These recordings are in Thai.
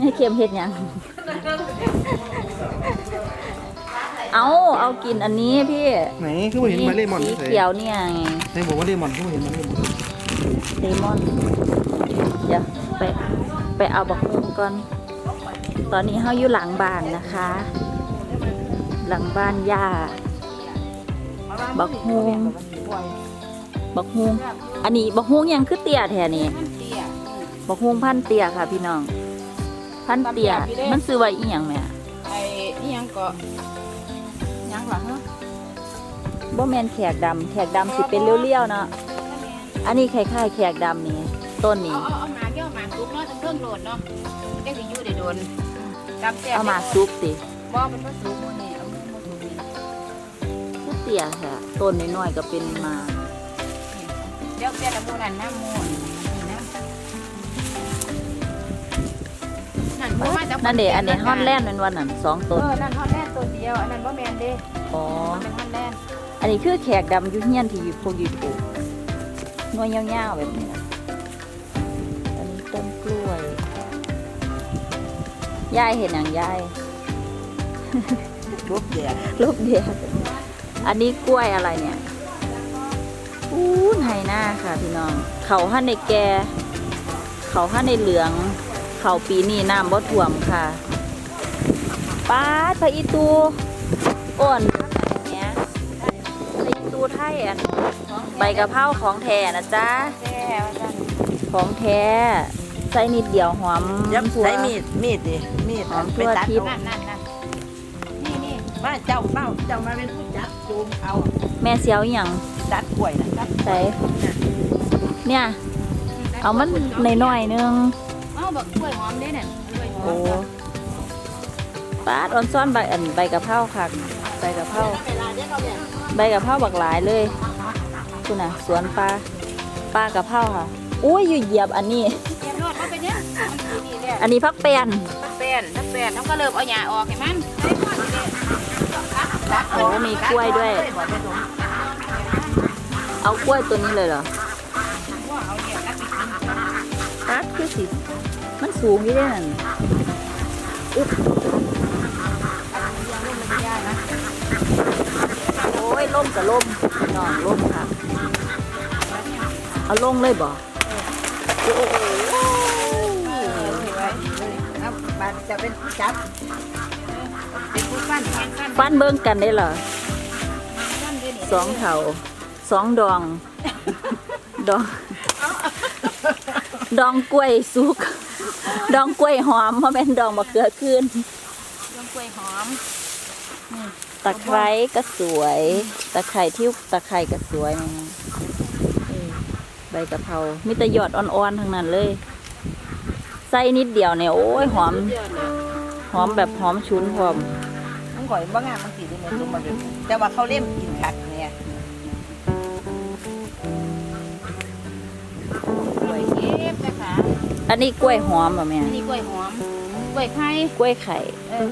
ให้เค็มเฮ็ดหยัง เอาเอากินอันนี้พี่ไหนคือว่าเห็นมาเลมอนสีใส่เขียวเนี่ยไงไหนบอกว่าเลมอนคือว่าเห็นมาเลมอนเลมอนเดี๋ยวไปไปเอาบักฮุงก่อน ตอนนี้เฮาอยู่หลังบ้านนะคะ หลังบ้านย่าบักฮุงบักฮุงอันนี้บักฮุงยังคือเตี้ยแท้นี่มันเตี้ยบักฮุงพันเตี้ยค่ะพี่น้อง พันเตี้ยมันซื้อไว้อีหยังแหม่ไอ้นี่ยังก็ยังเหรอฮะบ่แม่นแขกดำแขกดำสิเป็นเลี้ยวๆเนาะอันนี้คล้ายๆแขกดำนี่ต้นเอานี้เอาเอาหมาเกี่ยวหมาลุกเนาะทั้งเครื่องโหลดเนาะเด็กสิอยู่ได้โดนจำแซ่บเอามาซุปสิบ่เป็นว่าสูงมื้อนี้เอามือมาสูงนี่คือเตี้ยแท้ต้นน้อยๆก็เป็นมาเดี๋ยวเปลี่ยนละหมูนั่นน้ำหมูนี่ นะนั่นเพิ่นมาจากนั่นเดอันนี้ฮอนแลนด์เป็นวันนั้นสองต้นเออนั่นฮอนแลนด์ตัวเดียว อันนั้นบ่แม่นเด้อ๋อ มันเป็นฮอนแลนด์อันนี้คือแขกดำอยุเฮียนที่อยู่พวกอยู่ปลูกหน่วยยาวๆแบบนี้นะอันนี้ต้นกล้วย ยายเห็นอย่างยาย รูปแย่รูปเดียว อันนี้กล้วยอะไรเนี่ยอู้ไฮหน้าค่ะพี่น้อง เขาห้าในแก เขาห้าในเหลือง เขาปีนี้น้ำบ่ท่วมค่ะป้าดพระอีตูอ่อนเนี้ยพระอีตูไทยอันใบกะเพราของแท้นะจ๊ะแซ่ว่าซั่นของแท้ใส่นิดเดียวหอมยับทั่วใช้มีดมีดดิมีดหอมไปทั่วตัดทิพย์เอานั่นนั่นนั่นนี่นี่ว่าเจ้าเป้าเจ้ามาเป็นผู้จับจูงเอาแม่เสียวอหย่างดัดกล้วยนะดัดใส่เนี่ย เอามันในน้อยๆนึง เอาบักกล้วยหอมเด้น่ะกล้วยหอโอ้มปาดออนซ่อนใบอันใบกะเพราค่ะใบกะเพราใบกะเพราบักหลายเลยคุณน่ะ สวนปลาปลากะเพราค่ะอุ้ยอยู่เหยียบอันนี้ เตรียมรอดมาเป็นยังมันคือนี่แหละอันนี้พักแปนถ้าเป็นถ้าเป็นเขาก็เริ่มเอาหญ้าออกให้มันโอ้มีกล้วยด้วย เอากล้วยตัวนี้เลยเหรอว่าเอาเนี่ยตัดไปกินปาดคือสิมัน สูงอยู่เด้นั่นอึ๊บมันจะยากนะโอ้ยล่มกับล่มน้องล่มค่ะ เอาลงเลยบ่โอ้โหเอาบัดจะเป็นผู้จับเป็นผู้ปั้นแข่งกันฟันเบิ่งกันได้เหรอปั้นเด้นี่สองเถาสองดอง ดอง ดองกล้วยสุก ดองกล้วยหอมเพราะเป็นดองมะเขือขึ้นเครื่องกล้วยหอมตะไคร้ก็สวย ตะไคร้ที่ตะไคร้ก็สวยนะเออใบกะเพรามีแต่หยอดอ่อนๆทั้งนั้นเลยใส่นิดเดียวเนี่ยโอ้ยหอม หอมแบบหอมชุนพร้อมมันก่อยว่างานมันสีได้เหมือนตัวมันเลยแต่ว่าเขาเล่มกินขัดเนี่ยก ล้วยเก็บนะคะอันนี้กล้วยหอมป่ะแม่อันนี้กล้วยหอมกล้วยไข่กล้วยไข่เออ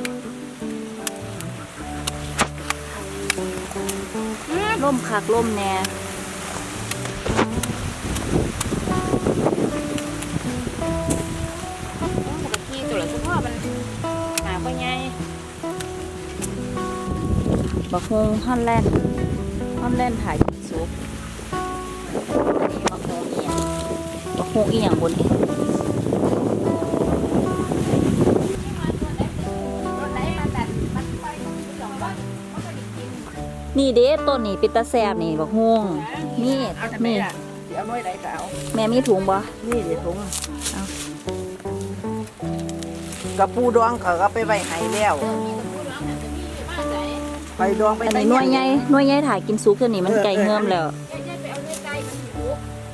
อืมล่มคักล่มแน่ปกติตัวละเฉพาะมันหาพ่อใหญ่บักฮงฮอนแลนด์ฮอนแลนด์ถ่ายซุป บักฮงเอียงบนนี้นี่เด้ต้นนี้เป็นตาแซบนี่บักฮงนี่เอาทำไมนี่ล่ะเดี๋ยวเอาไว้ไหนก็เอาแม่มีถุงบ่นี่เดี๋ยวถุงเอากระปูดองเขาก็ไปไว้ให้แล้วไปดองไปอันนี้หน่วยใหญ่หน่วยใหญ่ถ่ายกินซุปตัวนี้มันไก่เงิมแล้ว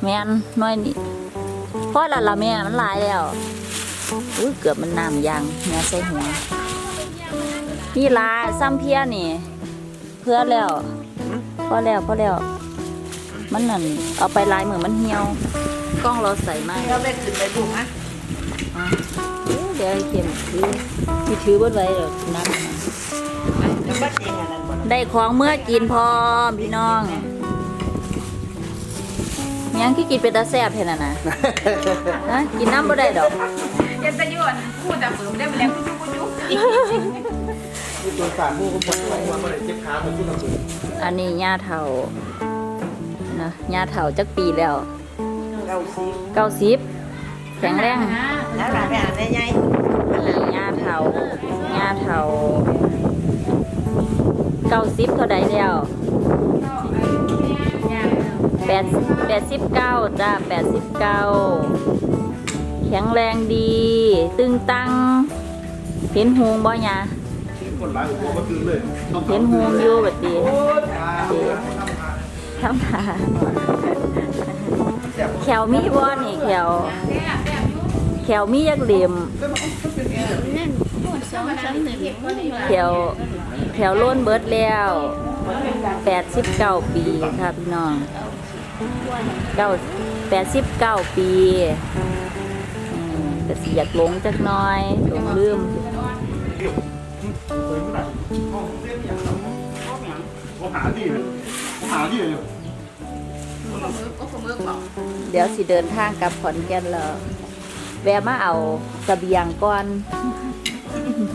แม่นหน่วยนี้ พอและละแม่มันหลายแล้วอุ้ยเกือบมันน้ำยางแม่ใส่หัวนี่ลาซ้ำเพียนี่ เพื่อแล้วพอแล้วพอแล้ว มันนั่นเอาไปลายมือมันเหี่ยวกล้องเราใส่มากเราไปขึ้นไปบุกฮะเดี๋ยวให้เข็มถือที่ถือเบดไว้เดี๋ยวนั่งจะบัดเองอันนั้นบ่ล่ะได้ของเมื่อกินพร้อมพี่น้อง ยังที่กินเป็นตาแซ่บเห็นน่ะนะฮะกินน้ำบ่ได้ดอกเจ็ดตะยวนพูดแต่เปิ่มได้ไปแล้วกูจุกกูจุกนี่ตัวสารผู้คนปวดหัวมาเลยเจ็บขาตัวผู้ลำบากอันนี้ย่าเฒ่านะย่าเฒ่าจักปีแล้วเก้าสิบเก้าสิบแข็งแรงแล้วหลานไปอ่านได้ไงนี่ย่าเฒ่าย่าเฒ่าเก้าสิบเท่าใดแล้วแป ดแปดสิบเก้าจ้าแปดสิบเก้าแข็งแรงดี ตึงตังเห็นหงบ่ยาคนร้ายหัวมาคืนเลยเห็นหงอยู่แบบดีทำทาแขวมีบ่นี่แขวแขวมียักเหลี่ยมสองสามหนึ่งแถวแถวโล้นเบิร์ดแล้วแปดสิบเก้าปีค่ะพี่น้อง เก้าแปดสิบเก้าปีอืมก็สิอยากหลงจักหน้อยหลงลืมเขาหาที่เลยหาที่เลยก็ขมือบอกเดี๋ยวสิเดินทางกลับขอนแก่นแล้วแวะมาเอาเสบียงก่อน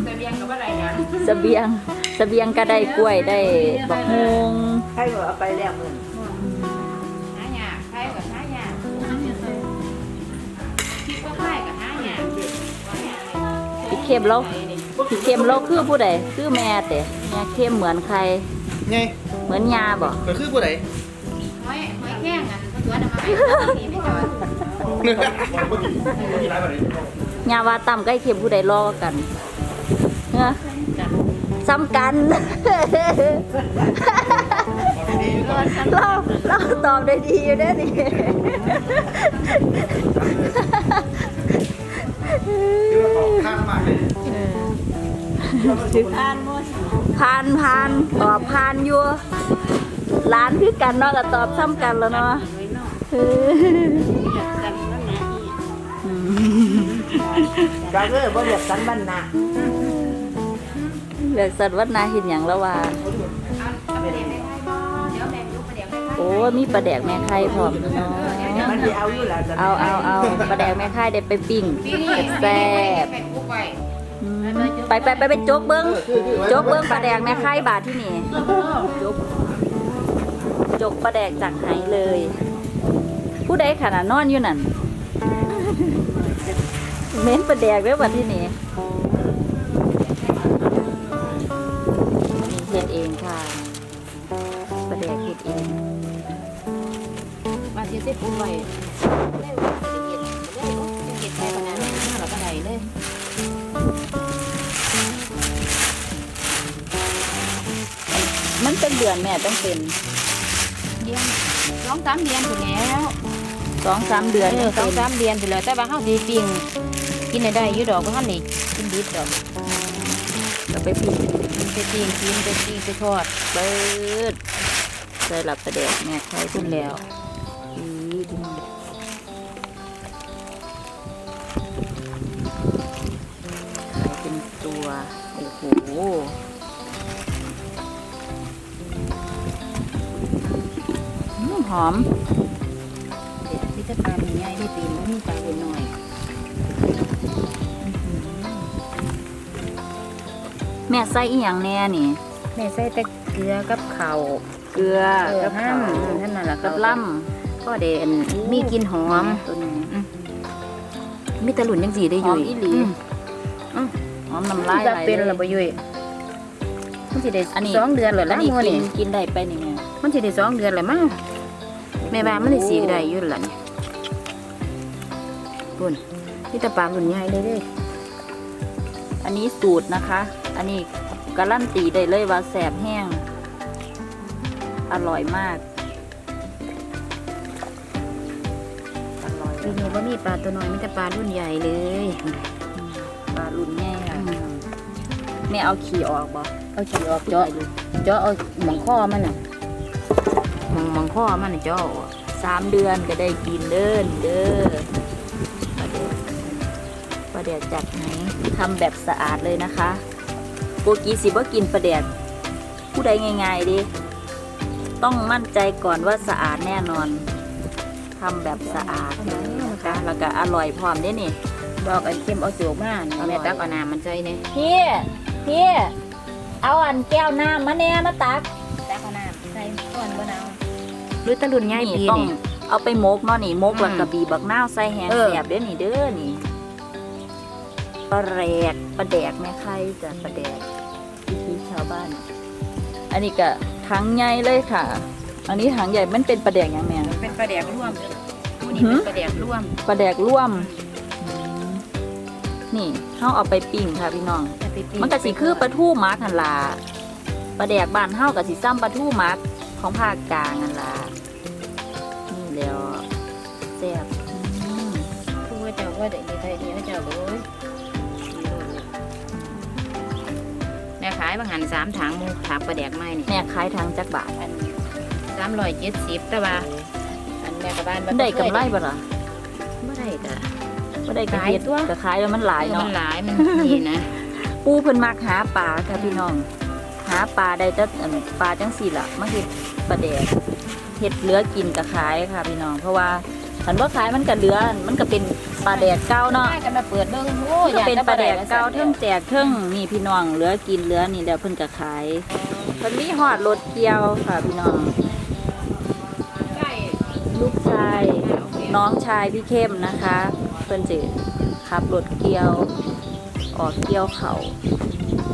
แต่เบียงกับอะไรนะเสบียงเสบียงก็ได้กล้วยได้บักฮวงให้บอกเอาไปแล้วมึงห เข้มเราพี่เข้มเราคือผู้ใดคือแม่แต่แม่เข้มเหมือนใคร ไงเหมือนยาบ่ก็คือผู้ใดหอยหอยแข้งกันตัวน้ำมันนี่ไม่จอดเมื่อกี้เมื่อกี้ร้ายกว่านี้ยาว่าต่ำใกล้เข็มผู้ใดรอกันเนอะซ้ำกันเราเราตอบได้ดีอยู่เด้อนี่ คือว่าเขาข้างมากเลยอ่านหมดพานพานตอบพานอยู่ร้านคือกันเนาะก็ตอบซ้ำกันแล้วเนาะเออก็คือบ่เรียกสันบันนาเลือกสัตว์วัดนาเห็นอย่างแล้วว่าเอาไปเดี๋ยวไม่ได้บ่เดี๋ยวแบ่งลูกไปเดี๋ยวไม่ได้โอ้มีปลาแดกแม่ไข่พร้อมเนาะ มันสิเอาอยู่แล้วจะเอาเอาเอาปลาแดกแม่ไข่ได้ไปปิ้งปีนี้แซ่บไปกูไปอืมไปไปไปไปโจกเบิ้งโจกเบิ้งปลาแดกแม่ไข่บาทที่นี่โจกโจกปลาแดกจากไหเลย ผู้ใดขนาดนอนอยู่นั่นเม้นปลาแดกเด้อบัดที่นี่นี่เฮ็ดเองค่ะปลาแดกเฮ็ดเองมาที่ สิบกูไปเล่นเย็นเล่นเย็นไปขนาดนี้เราก็ได้เลยมันเป็นเดือนแม่ต้องเป็นเดือนสองสามเดือนถึงแล้วสองสามเดือนเออสองสามเดือนถึงแล้วแต่ว่าเฮาสิปิ้งกินได้ได้อยู่ดอกบ่ทันนี่กินดิบดอกเราไปปิ้งมันจะปิ้งกินจะปิ้งจะทอดเบิดใส่หลับประเดกแม่ใครขึ้นแล้ว หอืมหอมเด็ดพิจารณาง่ายได้ตีนบ่มีปลาเป็นน้อย แม่ใส่อีหยังแน่นี่ แม่ใส่แต่เกลือกับข้าวเกลือเออกับห้าข้ามวท่านนั่นล่ะกับล่ก็เด่นมีกลินหอมำตัวนี้มีแตะหลุนจังสีได้หออยู่มอีหลีห อมน้ำลายจะไหลเป็นเลยระบยุยมันสิได้อันนี้สองเดือนเลยอัแล้วนนี้มื้อกินี่นกินได้ไปนี่แม่มันสิได้สองเดือนเลยมั้งแม่บ้านมันได้สีได้อยู่ล่ะนี่ปุ่นนี่ตะปลาหลุนใหญ่เลยเด้อันนี้สูตรนะคะ อันนี้การันตีได้เลยว่าแสบแห้ง อร่อยมากอร่อยปีนี้ว่ามีปลาตัวน้อยมีแต่ปลารุ่นใหญ่เลย ปลาลุ่นแง่ค่ะแม่เอาขี่ออกบ่เอาขี้ออกเจาะเจาะเอาหมองข้อมันน่ะหมองหมองข้อมันน่ะเจาะออกสามเดือนก็ได้กินเด้อเด้อปลาเดี๋ยวปลาเดี๋ยวจัดไหนทำแบบสะอาดเลยนะคะโกกีสิบ่กินปลาเดี๋ยวผู้ใดง่ายๆดิต้องมั่นใจก่อนว่าสะอาดแน่นอนทำแบบสะอาดเลยนะคะ แล้วก็อร่อยพร้อมเด้นี่ บอกไอ้เค็มเอาโจกมานี่แม่ตักเอาน้ำมันใส่เนี่ยพี่พี่เอาอันแก้วน้ำมาแน่มาตักตักเอาน้ำใส่ก่อนบ่นาวหรือตะลุนง่ายปีต้องนี่เอาไปมกเนาะนี่มกอืมแล้วก็บีบบักนาวใส่แหงเออแสบเด้อนี่เด้อนี่ปลาแรกปลาแดกแม่ไข่จ้ะปลาแดกวิธีชาวบ้าน อันนี้ก็ถังใหญ่เลยค่ะ อันนี้ถังใหญ่มันเป็นปลาแดกหยังแม่เป็นปลาแดกร่วมผู้นี้หืเป็อนปลาแดกร่วมปลาแดกร่วมอืม นี่เขาเอาไปปิ้งค่ะพี่น้อง มันก็สิคือปลาทูหมักหันลาปลาแดกบ้านเฮากับสิซ้ำปลาทูหมักของภาคกลางหันลานี่แล้วแซ่บอืมผู้ว่าเจ้าว่าเด็กไทยดีเจ้าเลยแม่ขายบางหันสามถังหมูถังปลาแดกไม้นี่แม่ขายทางจักบาทอันสามร้อยเจ็ดสิบแต่ว่าอันแม่กับบ้านมันได้กำไรบ่ล่ะไม่ได้จ้ะ บ่ได้กระขายเฮ็ดตัวก็ขายแล้วมันหลายมัเนาะนหลายมันนี่นะปูเพิ่นมักหาปลาค่ะพี่น้อง หาปลาได้แต่อันปลาจังสี่ล่ะมาเฮ็ดปลาแดกเฮ็ดเหลือกินก็ขายค่ะพี่น้อง เพราะว่าคันบ่ขายมันก็เหลือมันก็เป็นปลาแดกเก่าเนาะ ได้กันมาเปิดเบิ่งโอ้ก็เป็นปลาแดกเก่าเท่เทิงแจกเทิงนี่พี่น้องเหลือกินเหลือนี่เดี๋ยวเพิ่นก็ขายเพิ่นมีฮอดรถเกี่ยวค่ะพี่น้อง ลูกชายน้องชายพี่เข้มนะคะ เพิ่นสิขับรถเกี่ยว ออกเกี่ยวเขา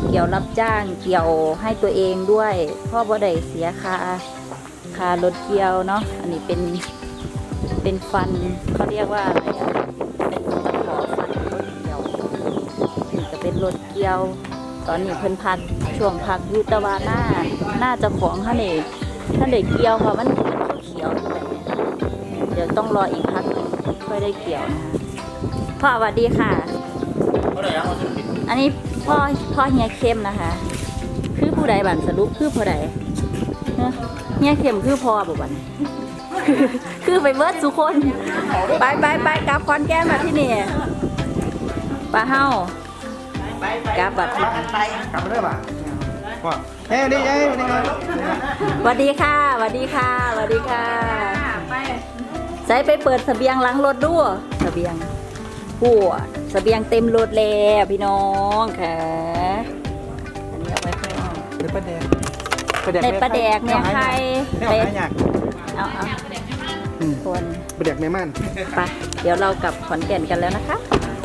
เกี่ยวรับจ้างเกี่ยวให้ตัวเองด้วยพ่อบ่ได้เสียค่าค่ารถเกี่ยวเนาะอันนี้เป็นเป็นฟันเขาเรียกว่าอะไรอะเป็นตะขอฟันรถเกี่ยวนี่ก็เป็นรถเกี่ยว ตอนนี้เพิ่นพักช่วงพักยุตะวาหน้าหน้าจะของท่านเอกท่านเด็กเกี่ยวค่ะมันมันเขียวแบบเนี้ยเดี๋ยวต้องรออีกพักค่อยได้เกี่ยวนะคะ พ่อสวัสดีค่ะเขาได้ยังมาถึงกินอันนี้พ่อพ่อเฮียเข้มนะคะ คือผู้ใดบันสรุปคือผู้ใดเนอะเฮียเข้มคือพ่อบ่บันคือคือไปเบิดสุคน ไปไปไปกลับคอนแก้นมาที่นี่ปลาเฮาไปไปกลับบัดไปไปกลับมาได้ป่ะว่าเฮ้ยนี่เฮ้ยนี่ไงสวัสดีค่ะสวัสดีค่ะสวัสดีค่ะ ไปใส่ไปเปิดเสบียงหล้างรถด้วยเสบียง หัวเสบียงเต็มรถแล้วพี่น้องค่ะ อันนี้เอาไว้ข้างนอกในปลาแดกในปลาแดกเนี่ยใครไม่เป็เอานหายากเอาเอาอืมคนปลาแดกในม่านไปเดี๋ยวเรากลับขอนแก่นกันแล้วนะคะป